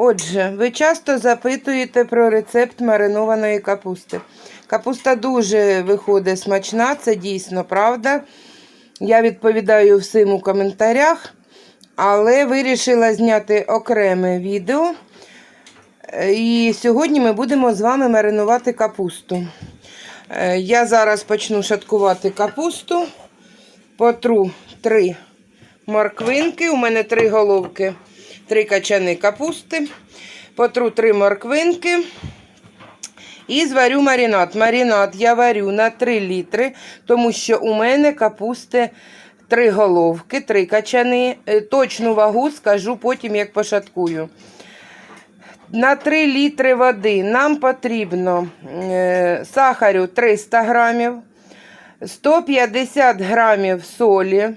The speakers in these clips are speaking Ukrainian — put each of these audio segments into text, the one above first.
Отже, ви часто запитуєте про рецепт маринованої капусти. Капуста дуже виходить смачна, це дійсно правда. Я відповідаю всім у коментарях, але вирішила зняти окреме відео. І сьогодні ми будемо з вами маринувати капусту. Е, Я зараз почну шаткувати капусту. Потру три морквинки. У мене три головки, три качани капусти. Потру три морквинки. І зварю маринад. Маринад я варю на 3 літри, тому що у мене капусти три головки, три качани. Е, Точну вагу скажу потім, як пошаткую. На 3 літри води нам потрібно е, сахарю 300 грамів, 150 грамів солі.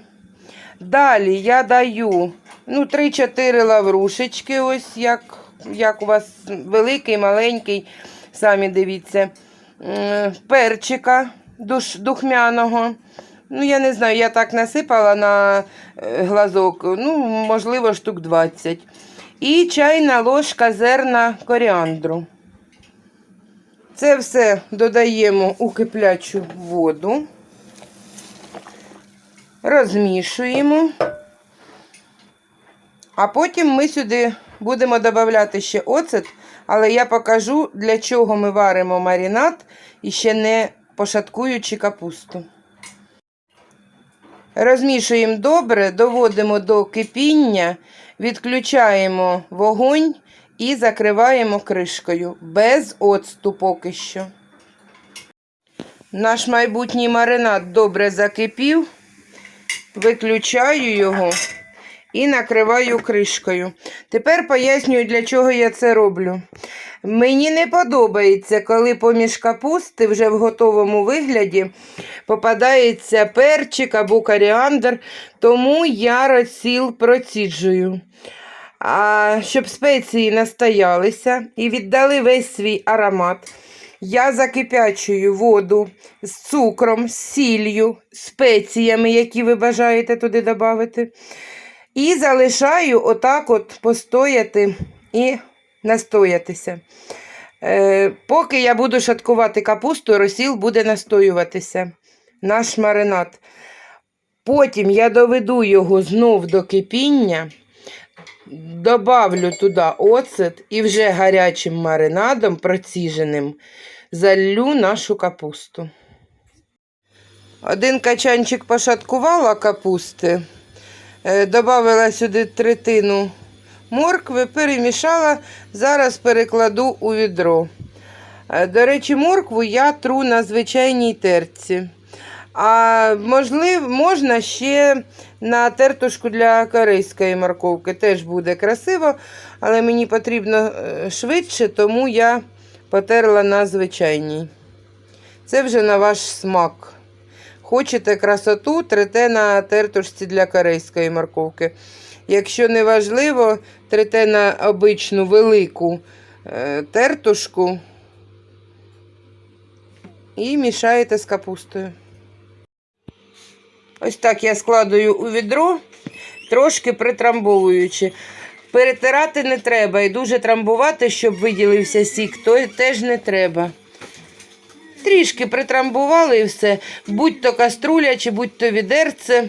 Далі я даю ну, 3-4 лаврушечки, ось як, як у вас великий, маленький, самі дивіться. Перчика душ, духмяного. Ну, я не знаю, я так насипала на е, глазок, ну, можливо, штук 20. І чайна ложка зерна коріандру. Це все додаємо у киплячу воду, розмішуємо. А потім ми сюди будемо додавати ще оцет, але я покажу, для чого ми варимо маринад і ще не пошаткуючи капусту. Розмішуємо добре, доводимо до кипіння, відключаємо вогонь і закриваємо кришкою без оцту поки що. Наш майбутній маринад добре закипів. Виключаю його і накриваю кришкою. Тепер пояснюю, для чого я це роблю. Мені не подобається, коли поміж капусти вже в готовому вигляді попадається перчик або коріандр, тому я розсіл проціджую. А щоб спеції настоялися і віддали весь свій аромат, я закипячую воду з цукром, з сіллю, спеціями, які ви бажаєте туди додати. І залишаю отак от постояти і настоятися. Е, поки я буду шаткувати капусту, розсіл буде настоюватися. Наш маринад. Потім я доведу його знов до кипіння, добавлю туди оцет і вже гарячим маринадом проціженим залью нашу капусту. Один качанчик пошаткувала капусти. Е, Добавила сюди третину моркви, перемішала, зараз перекладу у відро. Е, До речі, моркву я тру на звичайній терці. А можливо, можна ще на тертушку для корейської морковки. Теж буде красиво, але мені потрібно е, швидше, тому я потерла на звичайній. Це вже на ваш смак. Хочете красоту, трете на тертушці для корейської морковки. Якщо не важливо, трете на обичну велику е, тертушку і мішаєте з капустою. Ось так я складую у відро, трошки притрамбовуючи. Перетирати не треба і дуже трамбувати, щоб виділився сік, то теж не треба. Трішки притрамбували і все. Будь-то каструля чи будь-то відерце.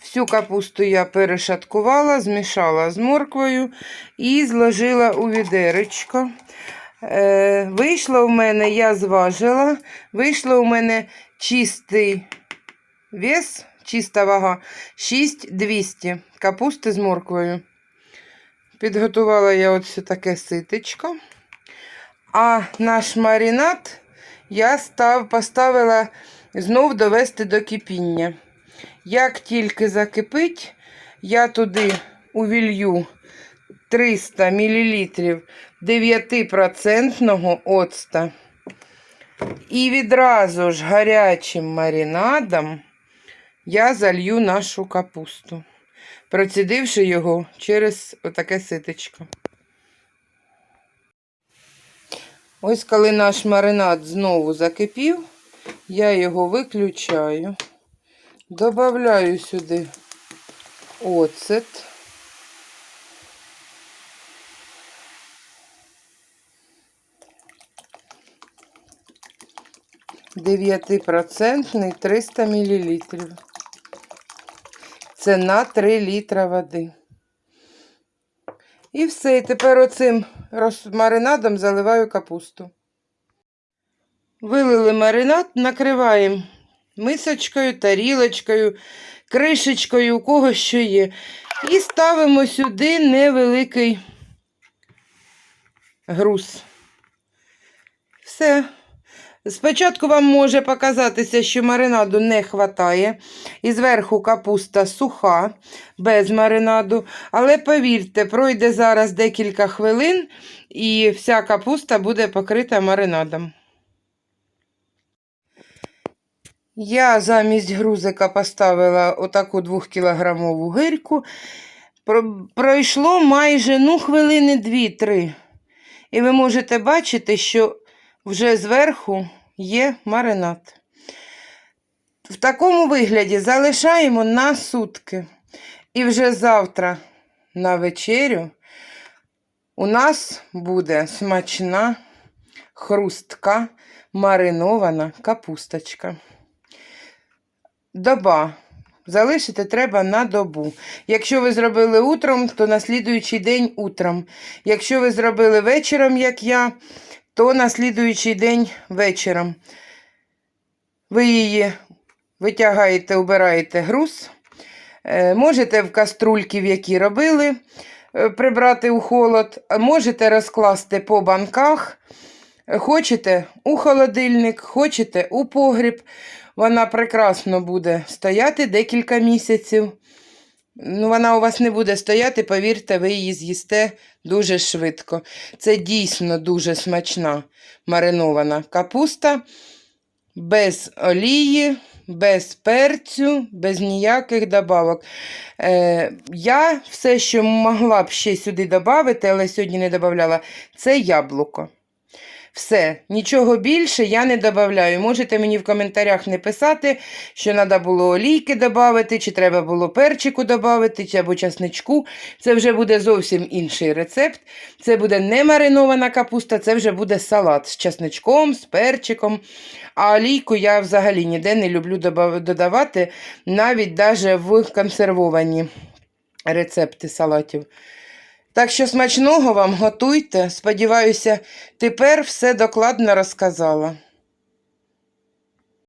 Всю капусту я перешаткувала, змішала з морквою і зложила у відеречко. Е, вийшло в мене, я зважила, вийшло у мене чистий вес, чиста вага 6200 капусти з морквою. Підготувала я ось таке ситечко. А наш маринад я став, поставила знов довести до кипіння. Як тільки закипить, я туди увілью 300 мл 9% оцта. І відразу ж гарячим маринадом я залью нашу капусту, процідивши його через отаке ситечко. Ось коли наш маринад знову закипів, я його виключаю, добавляю сюди оцет. Дев'ятипроцентний 300 мл. Це на 3 літра води. І все. І тепер оцим роз- маринадом заливаю капусту. Вилили маринад, накриваємо мисочкою, тарілочкою, кришечкою, у кого що є. І ставимо сюди невеликий груз. Все. Спочатку вам може показатися, що маринаду не вистачає. І зверху капуста суха, без маринаду. Але повірте, пройде зараз декілька хвилин, і вся капуста буде покрита маринадом. Я замість грузика поставила отаку 2-кілограмову гирьку. Пройшло майже ну, хвилини 2-3. І ви можете бачити, що вже зверху є маринад. В такому вигляді залишаємо на сутки. І вже завтра на вечерю у нас буде смачна, хрустка, маринована капусточка. Доба. Залишити треба на добу. Якщо ви зробили утром, то на слідуючий день утром. Якщо ви зробили вечором, як я, то на слідуючий день вечором. Ви її витягаєте, убираєте груз. Е, Можете в каструльки, в які робили, е, прибрати у холод, можете розкласти по банках. Хочете у холодильник, хочете у погріб. Вона прекрасно буде стояти декілька місяців. Ну, вона у вас не буде стояти, повірте, ви її з'їсте дуже швидко. Це дійсно дуже смачна маринована капуста, без олії, без перцю, без ніяких добавок. Е, я все, що могла б ще сюди додати, але сьогодні не додавала, це яблуко. Все, нічого більше я не додаю. Можете мені в коментарях не писати, що треба було олійки додати, чи треба було перчику додати, або часничку. Це вже буде зовсім інший рецепт. Це буде не маринована капуста, це вже буде салат з часничком, з перчиком. А олійку я взагалі ніде не люблю додавати, навіть даже в консервовані рецепти салатів. Так що смачного вам готуйте. Сподіваюся, тепер все докладно розказала.